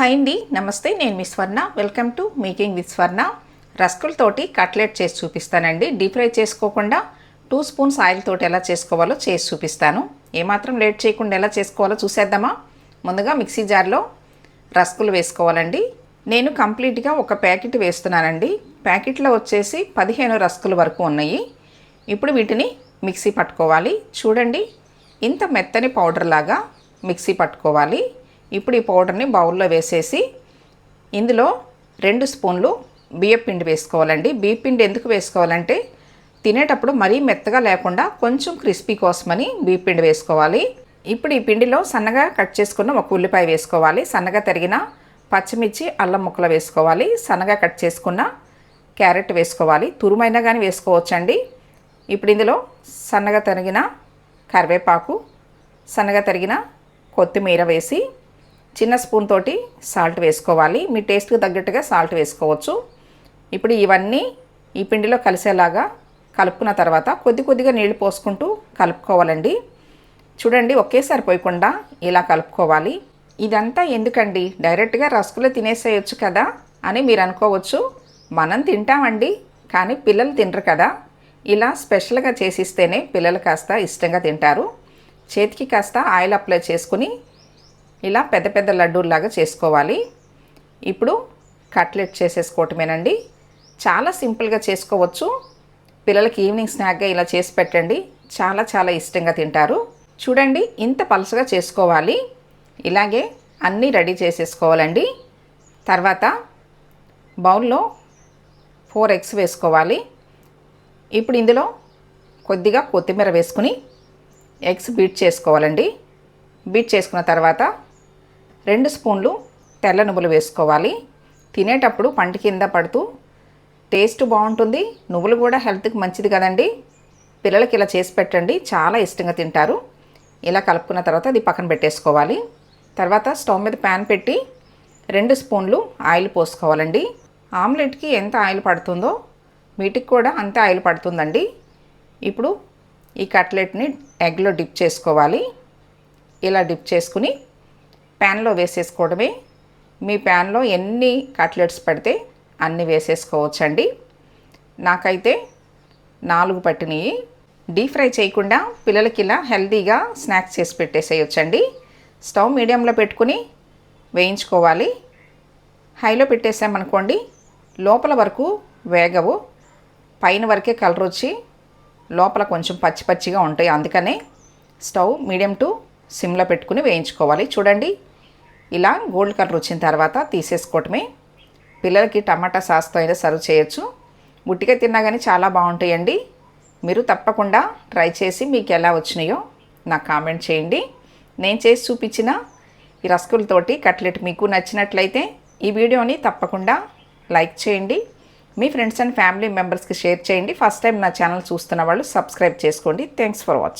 Hi అండి నమస్తే నేను మీ Swarna. Welcome to making with Swarna రస్కులతోటి cutlet చేసి చూపిస్తానండి. డీప్ ఫ్రై చేసుకోకుండా టూ స్పూన్స్ ఆయిల్ తోటి ఎలా చేసుకోవాలో చేసి చూపిస్తాను. ఏమాత్రం లేట్ చేయకుండా ఎలా చేసుకోవాలో చూసేద్దామా? ముందుగా మిక్సీ జార్లో రస్కులు వేసుకోవాలండి. నేను కంప్లీట్గా ఒక ప్యాకెట్ వేస్తున్నానండి. ప్యాకెట్లో వచ్చేసి పదిహేను రస్కులు వరకు ఉన్నాయి. ఇప్పుడు వీటిని మిక్సీ పట్టుకోవాలి. చూడండి ఇంత మెత్తని పౌడర్ లాగా మిక్సీ పట్టుకోవాలి. ఇప్పుడు ఈ పౌడర్ని బౌల్లో వేసేసి ఇందులో రెండు స్పూన్లు బియ్యం పిండి వేసుకోవాలండి. బియ్యపిండి ఎందుకు వేసుకోవాలంటే తినేటప్పుడు మరీ మెత్తగా లేకుండా కొంచెం క్రిస్పీ కోసమని బియ్యపిండి వేసుకోవాలి. ఇప్పుడు ఈ పిండిలో సన్నగా కట్ చేసుకున్న ఒక ఉల్లిపాయ వేసుకోవాలి. సన్నగా తరిగిన పచ్చిమిర్చి అల్లం ముక్కలు వేసుకోవాలి. సన్నగా కట్ చేసుకున్న క్యారెట్ వేసుకోవాలి. తురుమైనా కానీ వేసుకోవచ్చండి. ఇప్పుడు ఇందులో సన్నగా తరిగిన కరివేపాకు సన్నగా తరిగిన కొత్తిమీర వేసి చిన్న స్పూన్ తోటి సాల్ట్ వేసుకోవాలి. మీ టేస్ట్కి తగ్గట్టుగా సాల్ట్ వేసుకోవచ్చు. ఇప్పుడు ఇవన్నీ ఈ పిండిలో కలిసేలాగా కలుపుకున్న తర్వాత కొద్ది కొద్దిగా నీళ్ళు పోసుకుంటూ కలుపుకోవాలండి. చూడండి ఒకేసారి పోయకుండా ఇలా కలుపుకోవాలి. ఇదంతా ఎందుకండి? డైరెక్ట్గా రస్కులు తినేసేయచ్చు కదా అని మీరు అనుకోవచ్చు. మనం తింటామండి కానీ పిల్లలు తినరు కదా. ఇలా స్పెషల్గా చేసిస్తేనే పిల్లలు కాస్త ఇష్టంగా తింటారు. చేతికి కాస్త ఆయిల్ అప్లై చేసుకుని ఇలా పెద్ద పెద్ద లడ్డూల్లాగా చేసుకోవాలి. ఇప్పుడు కట్లెట్ చేసేసుకోవటమేనండి. చాలా సింపుల్గా చేసుకోవచ్చు. పిల్లలకి ఈవినింగ్ స్నాక్గా ఇలా చేసి పెట్టండి. చాలా చాలా ఇష్టంగా తింటారు. చూడండి ఇంత పలుసగా చేసుకోవాలి. ఇలాగే అన్నీ రెడీ చేసేసుకోవాలండి. తర్వాత బౌల్లో ఫోర్ ఎగ్స్ వేసుకోవాలి. ఇప్పుడు ఇందులో కొద్దిగా కొత్తిమీర వేసుకుని ఎగ్స్ బీట్ చేసుకోవాలండి. బీట్ చేసుకున్న తర్వాత రెండు స్పూన్లు తెల్ల నువ్వులు వేసుకోవాలి. తినేటప్పుడు పంట కింద పడుతూ టేస్ట్ బాగుంటుంది. నువ్వులు కూడా హెల్త్కి మంచిది కదండి. పిల్లలకి ఇలా చేసి పెట్టండి. చాలా ఇష్టంగా తింటారు. ఇలా కలుపుకున్న తర్వాత అది పక్కన పెట్టేసుకోవాలి. తర్వాత స్టవ్ మీద ప్యాన్ పెట్టి రెండు స్పూన్లు ఆయిల్ పోసుకోవాలండి. ఆమ్లెట్కి ఎంత ఆయిల్ పడుతుందో వీటికి కూడా అంతే ఆయిల్ పడుతుందండి. ఇప్పుడు ఈ కట్లెట్ని ఎగ్లో డిప్ చేసుకోవాలి. ఇలా డిప్ చేసుకుని ప్యాన్లో వేసేసుకోవడమే. మీ ప్యాన్లో ఎన్ని కట్లెట్స్ పడితే అన్ని వేసేసుకోవచ్చండి. నాకైతే నాలుగు పట్టినవి డీప్ ఫ్రై చేయకుండా పిల్లలకి ఇలా హెల్తీగా స్నాక్స్ చేసి పెట్టేసేయచ్చండి. స్టవ్ మీడియంలో పెట్టుకుని వేయించుకోవాలి. హైలో పెట్టేసామనుకోండి లోపల వరకు వేగవు. పైన వరకే కలర్ వచ్చి లోపల కొంచెం పచ్చి పచ్చిగా ఉంటాయి. అందుకనే స్టవ్ మీడియం టు సిమ్లో పెట్టుకుని వేయించుకోవాలి. చూడండి ఇలా గోల్డ్ కలర్ వచ్చిన తర్వాత తీసేసుకోవటమే. పిల్లలకి టమాటా సాస్తో అయినా సర్వ్ చేయొచ్చు. ఉట్టిగా తిన్నా కానీ చాలా బాగుంటాయండి. మీరు తప్పకుండా ట్రై చేసి మీకు ఎలా వచ్చినాయో నాకు కామెంట్ చేయండి. నేను చేసి చూపించిన ఈ రసగులతోటి కట్లెట్ మీకు నచ్చినట్లయితే ఈ వీడియోని తప్పకుండా లైక్ చేయండి. మీ ఫ్రెండ్స్ అండ్ ఫ్యామిలీ మెంబర్స్కి షేర్ చేయండి. ఫస్ట్ టైం నా ఛానల్ చూస్తున్న వాళ్ళు సబ్స్క్రైబ్ చేసుకోండి. Thanks for watching